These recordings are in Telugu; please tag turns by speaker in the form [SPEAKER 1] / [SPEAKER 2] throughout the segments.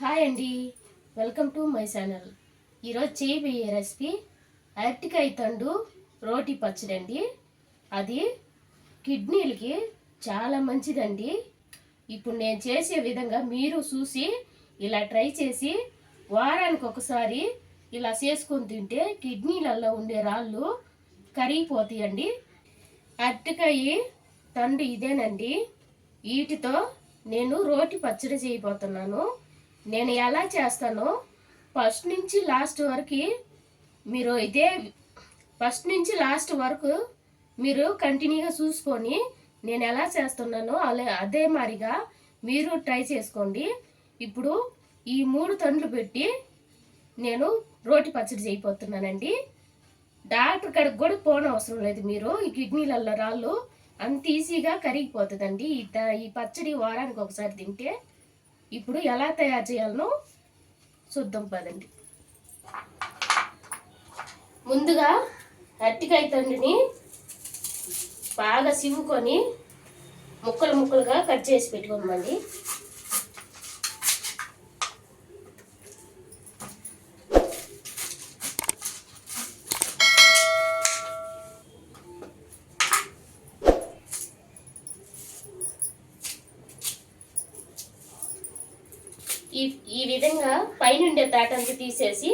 [SPEAKER 1] హాయ్ అండి. Welcome to my channel. ఈరోజు చేయబోయే రెసిపీ అరటికాయ తండు రోటి పచ్చడి అండి. అది కిడ్నీలకి చాలా మంచిదండి. ఇప్పుడు నేను చేసే విధంగా మీరు చూసి ఇలా ట్రై చేసి వారానికి ఒకసారి ఇలా చేసుకొని తింటే కిడ్నీలలో ఉండే రాళ్ళు కరిగిపోతాయండి. అరటికాయ తండు ఇదేనండి. వీటితో నేను రోటి పచ్చడి చేయబోతున్నాను. నేను ఎలా చేస్తానో ఫస్ట్ నుంచి లాస్ట్ వరకు మీరు ఇదే ఫస్ట్ నుంచి లాస్ట్ వరకు మీరు కంటిన్యూగా చూసుకొని నేను ఎలా చేస్తున్నానో అలా అదే మాదిరిగా మీరు ట్రై చేసుకోండి. ఇప్పుడు ఈ మూడు తండ్రులు పెట్టి నేను రోటి పచ్చడి చేయబోతున్నానండి. డాక్టర్ కాడికి కూడా పోనవసరం లేదు మీరు. ఈ కిడ్నీలలో రాళ్ళు అంత ఈజీగా కరిగిపోతుందండి. ఈ త- ఈ పచ్చడి వారానికి ఒకసారి తింటే ఇప్పుడు ఎలా తయారు చేయాలనో చూద్దాం పదండి. ముందుగా అరటికాయ తండ్రిని బాగా సివ్వుకొని ముక్కలు ముక్కలుగా కట్ చేసి పెట్టుకోమండి ఈ విధంగా పైన ఉండే పైనుండే తాటంతా తీసేసి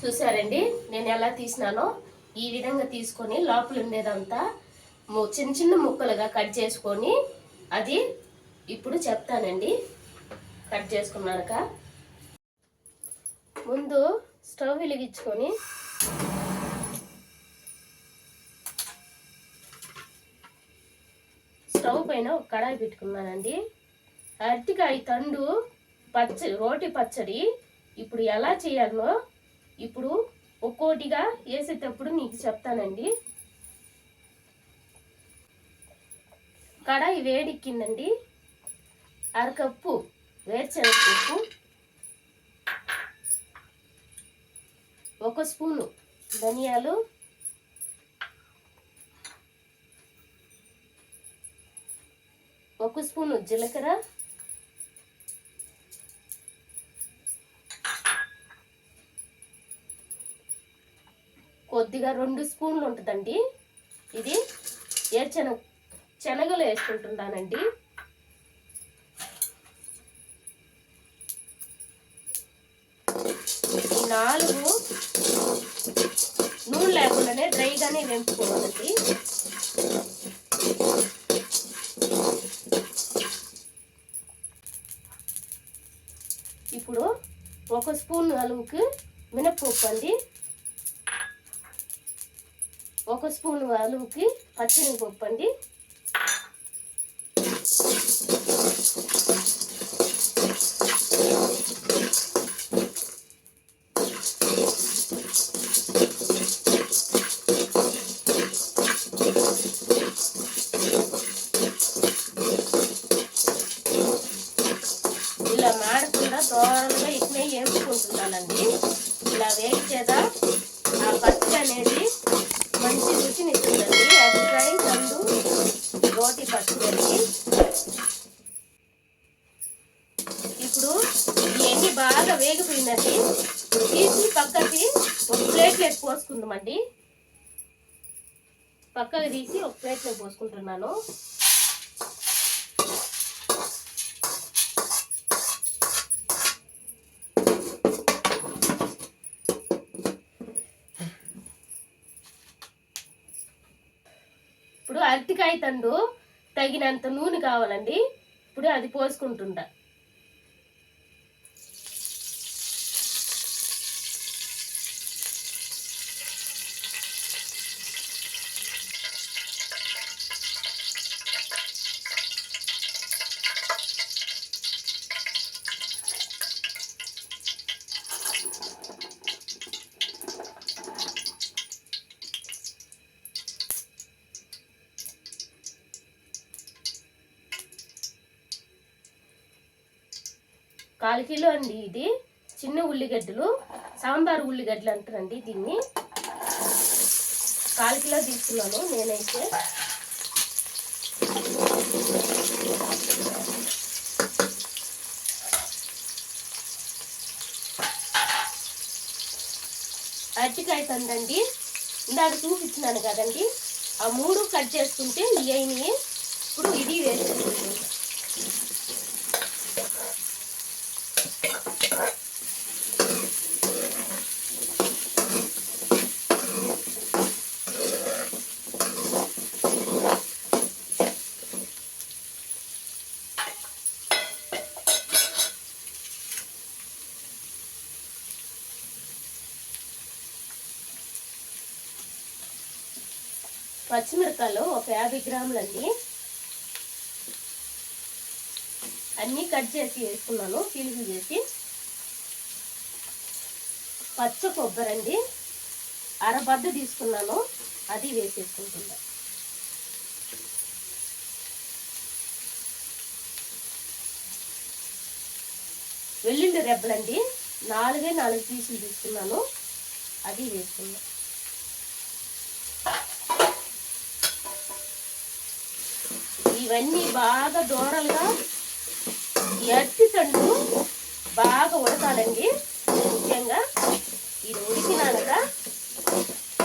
[SPEAKER 1] చూసారండి? నేను ఎలా తీసినానో ఈ విధంగా తీసుకొని లోపల ఉండేదంతా చిన్న చిన్న ముక్కలుగా కట్ చేసుకొని అది ఇప్పుడు చెప్తానండి. కట్ చేసుకున్నాక. ముందు స్టవ్ వెలిగించుకొని స్టవ్ పైన ఒక కడాయి పెట్టుకున్నానండి. అరటికాయ తండు పచ్చడి రోటి పచ్చడి ఇప్పుడు ఎలా చేయాలో ఇప్పుడు ఒక్కోటిగా వేసేటప్పుడు నీకు చెప్తానండి. కడాయి వేడెక్కిందండి. అరకప్పు వేరుశనగ పప్పు ఒక స్పూను ధనియాలు ఒక స్పూను జీలకర్ర. కొద్దిగా రెండు స్పూన్లు ఉంటుందండి. ఇది ఏర్చెన శనగలు వేసుకుంటున్నానండి. నాలుగు నూనె లేకుండానే డ్రైగానే వేపుకోవాలండి స్పూన్ మినప్పప్పు అండి. ఒక స్పూన్ అలువుకి పచ్చిమిరపప్పు అండి. ప్లేట్ పోసుకుందామండి. పక్కకు తీసి ఒక ప్లేట్లో పోసుకుంటున్నాను. ఇప్పుడు అరటికాయ తండు తగినంత నూనె కావాలండి. ఇప్పుడు అది పోసుకుంటుండ కాలు కిలో అండి ఇది. చిన్న ఉల్లిగడ్డలు సాంబార్ ఉల్లిగడ్డలు అంటారండి దీన్ని. కాలు కిలో తీసుకున్నాను నేనైతే. అరటికాయ తందండి. ఇందాక చూపించినాను కదండి. ఆ మూడు కట్ చేసుకుంటే ఇవి ఇప్పుడు ఇది వేసుకుంటుంది పచ్చిమిరపకాయలు ఒక యాభై గ్రాములండి అన్నీ కట్ చేసి వేసుకున్నాను పీలుగు చేసి. పచ్చ కొబ్బరి అండి. అరబద్ద తీసుకున్నాను అది వేసేసుకుంటున్నా. వెల్లుల్లి రెబ్బలండి. నాలుగే నాలుగు పీసులు తీసుకున్నాను అది వేసుకున్నాను ఇవన్నీ బాగా దూరలుగా ఎర్తి తండు బాగా ఉడకాలండి. ముఖ్యంగా ఇది ఉడికినాక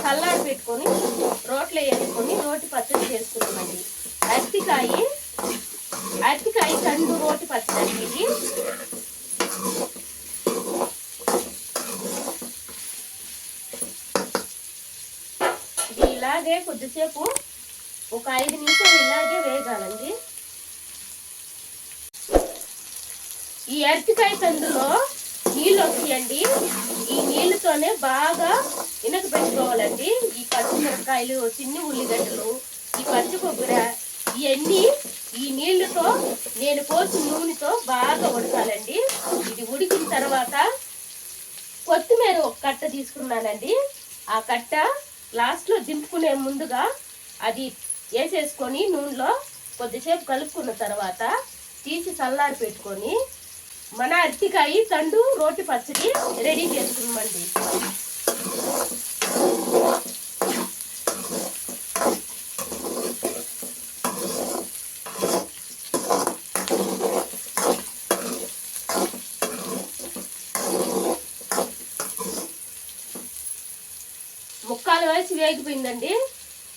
[SPEAKER 1] చల్లారి పెట్టుకొని రోట్లో వేసుకొని రోటి పచ్చడి చేసుకుంటామండి. అరటికాయ అరటికాయ తండు రోటి పచ్చడి ఇది ఇలాగే కొద్దిసేపు ఒక ఐదు నిమిషాలు ఇలాగే వేగాలండి. ఈ అరటికాయ తందులో నీళ్ళు వస్తాయండి. ఈ నీళ్ళతోనే బాగా ఇనక పెట్టుకోవాలండి. ఈ పచ్చిమిరపకాయలు చిన్ని ఉల్లిగడ్డలు ఈ పచ్చి కొబ్బరి ఇవన్నీ ఈ నీళ్ళతో నేను పోసిన నూనెతో బాగా ఉడకాలండి. ఇది ఉడికిన తర్వాత కొత్తిమీర ఒక కట్ట తీసుకున్నానండి. ఆ కట్ట లాస్ట్లో దింపుకునే ముందుగా అది వేసేసుకొని నూనెలో కొద్దిసేపు కలుపుకున్న తర్వాత తీసి చల్లారి పెట్టుకొని మన అరటికాయ తండు రోటి పచ్చడి రెడీ చేసుకున్నామండి ముక్కాలు వేసి వేగిపోయిందండి.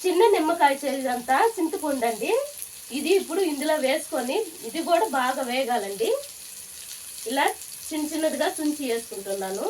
[SPEAKER 1] చిన్న నిమ్మకాయ చేదంతా చింతపండు అండి ఇది ఇప్పుడు ఇందులో వేసుకొని ఇది కూడా బాగా వేగాలండి. ఇలా చిన్న చిన్నదిగా తుంచి వేసుకుంటున్నాను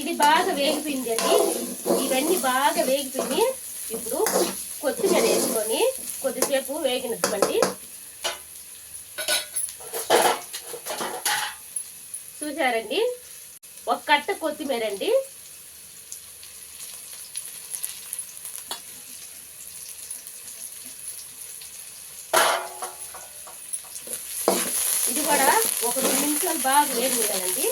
[SPEAKER 1] ఇది బాగా వేగిపోయింది అండి ఇవన్నీ బాగా వేగిపోయి ఇప్పుడు కొత్తిమీర వేసుకొని కొద్దిసేపు వేగినద్దామండి చూసారండి ఒక కట్ట కొత్తిమీర అండి ఇది కూడా ఒక రెండు నిమిషాలు బాగా వేగినాయండి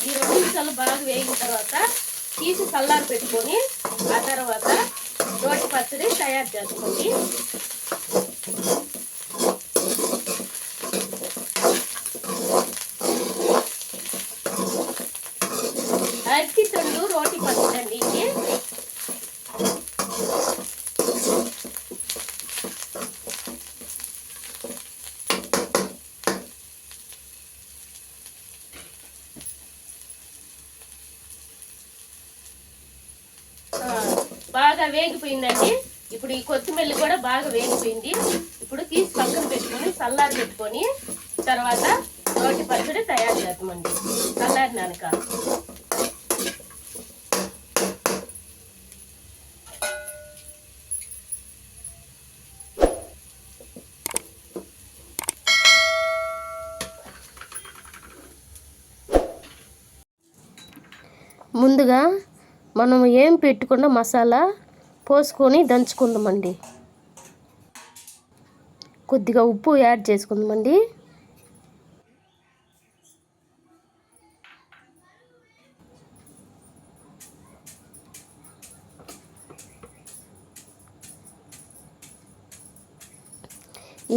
[SPEAKER 1] ఈ రెండు నిమిషాలు బాగా వేగిన తర్వాత తీసి చల్లారి పెట్టుకొని ఆ తర్వాత రోటి పచ్చడి తయారు చేసుకోండి అరటి తండు రోటి పచ్చడి అండి ఇది ఆ, బాగా వేగిపోయిందండి ఇప్పుడు వెల్లుల్లి కూడా బాగా వేగిపోయింది. ఇప్పుడు తీసి పక్కన పెట్టుకొని చల్లారి పెట్టుకొని తర్వాత రోటి పచ్చడి తయారు చేద్దామండి. చల్లారినాక ముందుగా మనం ఏం పెట్టుకున్న మసాలా పోసుకొని దంచుకుందామండి. కొద్దిగా ఉప్పు యాడ్ చేసుకుందామండి.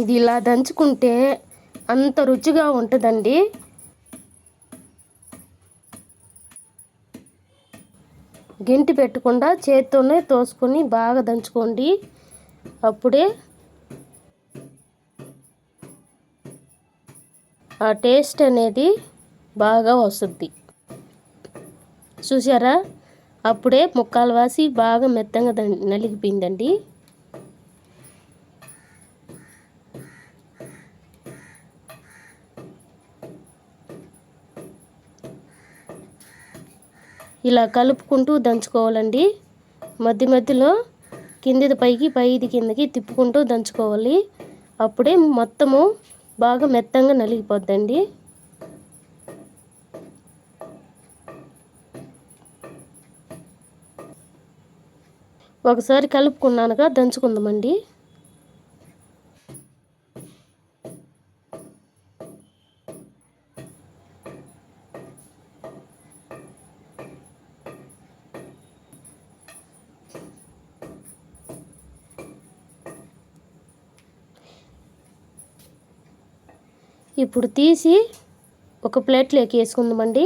[SPEAKER 1] ఇది ఇలా దంచుకుంటే అంత రుచిగా ఉంటుందండి. గింటి పెట్టకుండా చేత్తోనే తోసుకొని బాగా దంచుకోండి. అప్పుడే ఆ టేస్ట్ అనేది బాగా వస్తుంది. చూసారా అప్పుడే ముక్కాలు వాసి బాగా మెత్తంగా నలిగిపోయిందండి. ఇలా కలుపుకుంటూ దంచుకోవాలండి. మధ్య మధ్యలో కిందిది పైకి పైది కిందకి తిప్పుకుంటూ దంచుకోవాలి. అప్పుడే మొత్తము బాగా మెత్తంగా నలిగిపోద్దండి. ఒకసారి కలుపుకున్నానుగా దంచుకుందామండి. ఇప్పుడు తీసి ఒక ప్లేట్లోకి వేసుకుందామండి.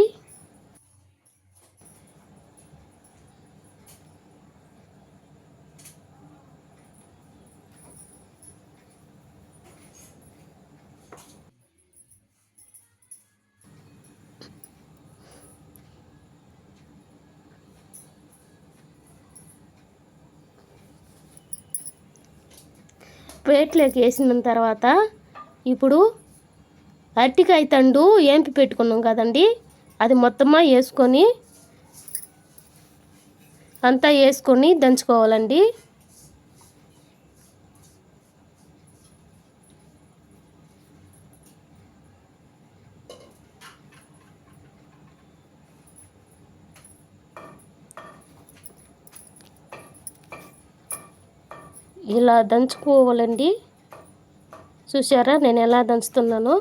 [SPEAKER 1] ప్లేట్లోకి వేసిన తర్వాత ఇప్పుడు అరటికాయ తండు ఏంపి పెట్టుకున్నాం కదండి అది మొత్తమా వేసుకొని అంతా వేసుకొని దంచుకోవాలండి. ఇలా దంచుకోవాలండి. చూసారా నేను ఎలా దంచుతున్నానో?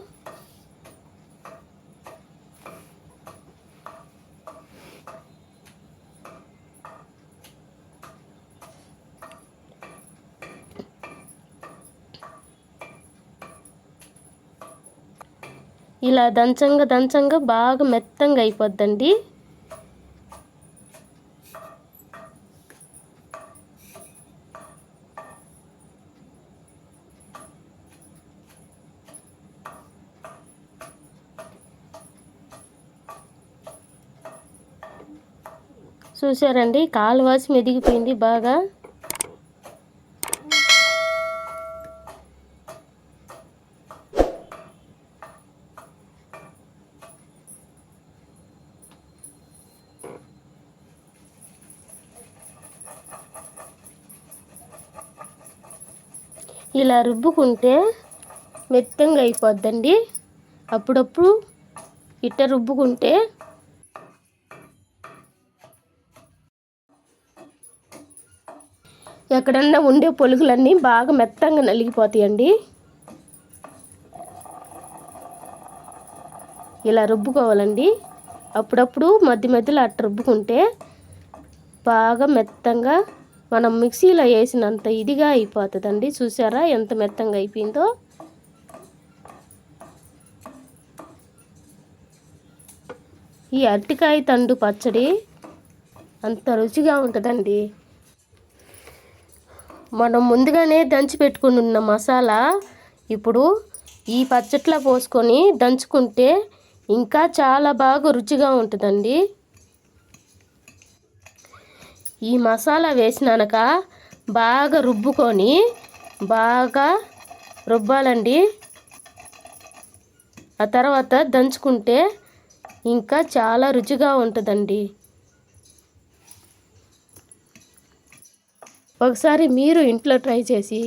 [SPEAKER 1] ఇలా దంచంగా దంచంగా బాగా మెత్తంగా అయిపోద్దండి. చూసారండి కాలువాసి మెదిగిపోయింది బాగా. ఇలా రుబ్బుకుంటే మెత్తంగా అయిపోద్దండి అప్పుడప్పుడు ఇట్ట రుబ్బుకుంటే ఎక్కడన్నా ఉండే పొలుగులన్నీ బాగా మెత్తంగా నలిగిపోతాయండి. ఇలా రుబ్బుకోవాలండి. అప్పుడప్పుడు మధ్య మధ్యలో అట్ట రుబ్బుకుంటే బాగా మెత్తంగా మనం మిక్సీలో వేసినంత ఇదిగా అయిపోతుందండి. చూసారా ఎంత మెత్తంగా అయిపోయిందో? ఈ అరటికాయ తండు పచ్చడి అంత రుచిగా ఉంటుందండి. మనం ముందుగానే దంచి పెట్టుకుని ఉన్న మసాలా ఇప్పుడు ఈ పచ్చట్లో పోసుకొని దంచుకుంటే ఇంకా చాలా బాగా రుచిగా ఉంటుందండి. ఈ మసాలా వేసినాక బాగా రుబ్బుకొని బాగా రుబ్బాలండి. ఆ తర్వాత దంచుకుంటే ఇంకా చాలా రుచిగా ఉంటుందండి. ఒకసారి మీరు ఇంట్లో ట్రై చేసి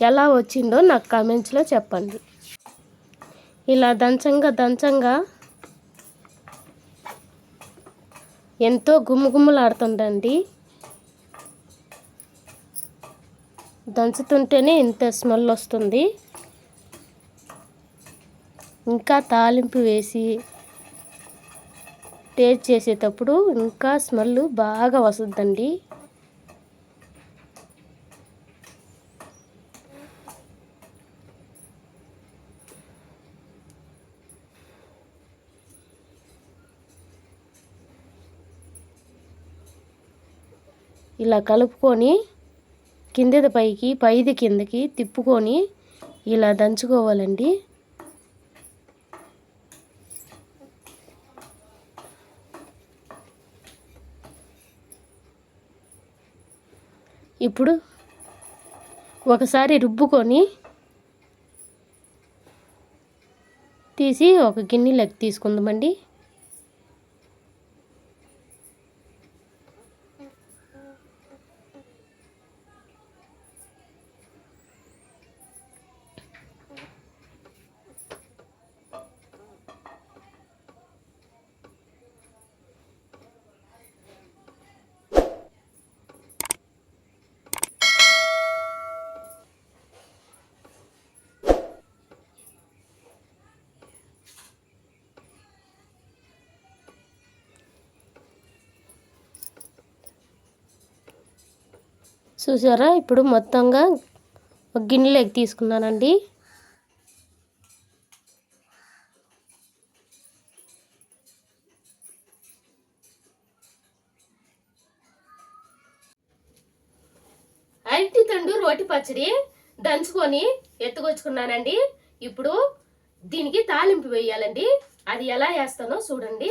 [SPEAKER 1] ఎలా వచ్చిందో నాకు కామెంట్స్లో చెప్పండి. ఇలా దంచంగా దంచంగా ఎంతో గుమ్మగుమ్మలాడుతుందండి దంచుతుంటేనే ఇంత స్మెల్ వస్తుంది. ఇంకా తాలింపు వేసి టేస్ట్ చేసేటప్పుడు ఇంకా స్మెల్ బాగా వస్తుందండి. ఇలా కలుపుకొని కిందది పైకి పైది కిందకి తిప్పుకొని ఇలా దంచుకోవాలండి. ఇప్పుడు ఒకసారి రుబ్బుకొని తీసి ఒక గిన్నెలోకి తీసుకుందామండి. చూసారా? ఇప్పుడు మొత్తంగా ఒక గిన్నెలోకి తీసుకున్నానండి. అరటి తండు రోటి పచ్చడి దంచుకొని ఎత్తుకొచ్చుకున్నానండి. ఇప్పుడు దీనికి తాలింపు వేయాలండి. అది ఎలా వేస్తానో చూడండి.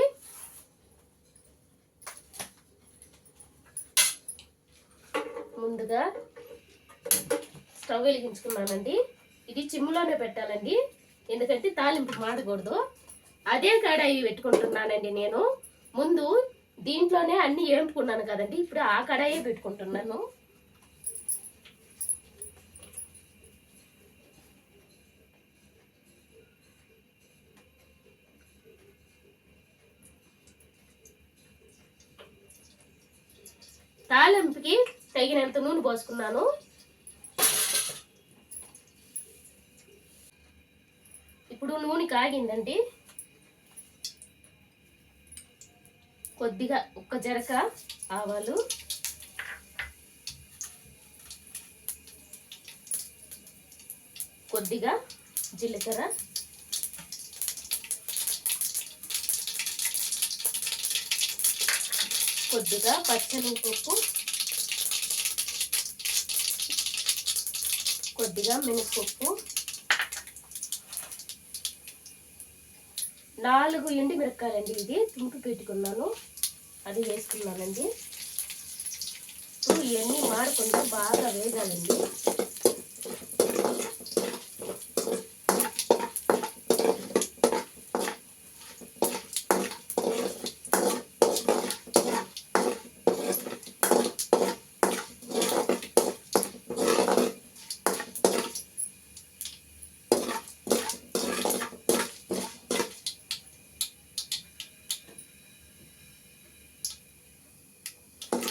[SPEAKER 1] ముందుగా స్టవ్ వెలిగించుకున్నానండి. ఇది చిమ్ములోనే పెట్టాలండి. ఎందుకంటే తాలింపు మాడకూడదు. అదే కడాయి పెట్టుకుంటున్నానండి నేను. ముందు దీంట్లోనే అన్ని ఏంపుకున్నాను కదండి. ఇప్పుడు ఆ కడాయి పెట్టుకుంటున్నాను. తాలింపుకి తగినంత నూనె పోసుకున్నాను. ఇప్పుడు నూనె కాగిందండి. కొద్దిగా ఒక్క జరక ఆవాలు. కొద్దిగా జీలకర్ర. కొద్దిగా పచ్చని పప్పు కొద్దిగా మినపప్పు. నాలుగు ఎండి మిరపకాయలండి ఇది. తుంపు పెట్టుకున్నాను. అది వేసుకున్నానండి. ఇవన్నీ మాడకుండా బాగా వేగాలండి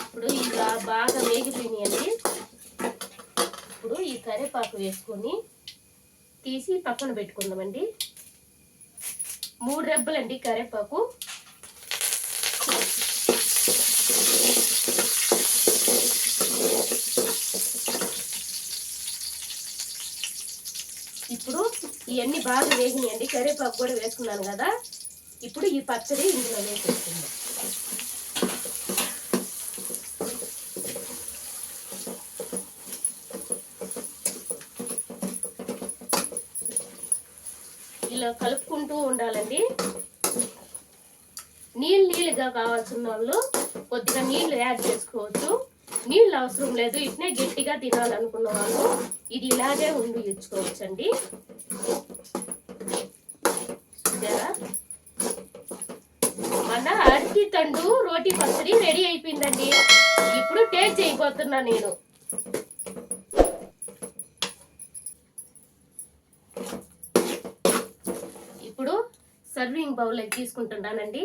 [SPEAKER 1] ఇప్పుడు ఇలా బాగా వేగిపోయినాయండి ఇప్పుడు ఈ కరివేపాకు వేసుకొని తీసి పక్కన పెట్టుకుందామండి. మూడు రెబ్బలండి కరివేపాకు. ఇప్పుడు ఇవన్నీ బాగా వేగినాయండి. కరివేపాకు కూడా వేసుకున్నాను కదా. ఇప్పుడు ఈ పచ్చడి ఇందులో వేసేసుకుందాం. ఇలా కలుపుకుంటూ ఉండాలండి. నీళ్ళు నీళ్ళుగా కావాల్సిన వాళ్ళు కొద్దిగా నీళ్ళు యాడ్ చేసుకోవచ్చు. నీళ్ళు అవసరం లేదు ఇట్నే గట్టిగా తినాలనుకున్న వాళ్ళు ఇది ఇలాగే ఉండి ఇచ్చుకోవచ్చు అండి మన అరటి తండు రోటీ పచ్చడి రెడీ అయిపోయిందండి. ఇప్పుడు టేస్ట్ చేయబోతున్నా నేను. సర్వింగ్ బౌల్ తీసుకుంటున్నానండి.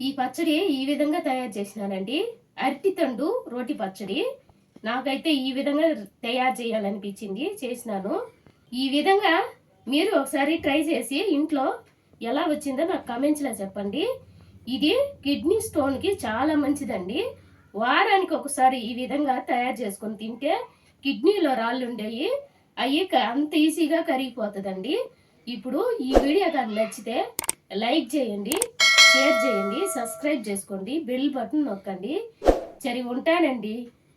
[SPEAKER 1] ఈ పచ్చడి ఈ విధంగా తయారు చేసినానండి. అరటితండు రోటి పచ్చడి. నాకైతే ఈ విధంగా తయారు చేయాలనిపించింది చేసినాను. ఈ విధంగా మీరు ఒకసారి ట్రై చేసి ఇంట్లో ఎలా వచ్చిందో నాకు కమెంట్స్లో చెప్పండి. ఇది కిడ్నీ స్టోన్కి చాలా మంచిదండి. వారానికి ఒకసారి ఈ విధంగా తయారు చేసుకొని తింటే కిడ్నీలో రాళ్ళు ఉండేవి అవి అంత ఈజీగా కరిగిపోతుందండి. ఇప్పుడు ఈ వీడియో కానీ నచ్చితే లైక్ చేయండి షేర్ చేయండి సబ్స్క్రైబ్ చేసుకోండి బెల్ బటన్ నొక్కండి. సరే ఉంటానండి.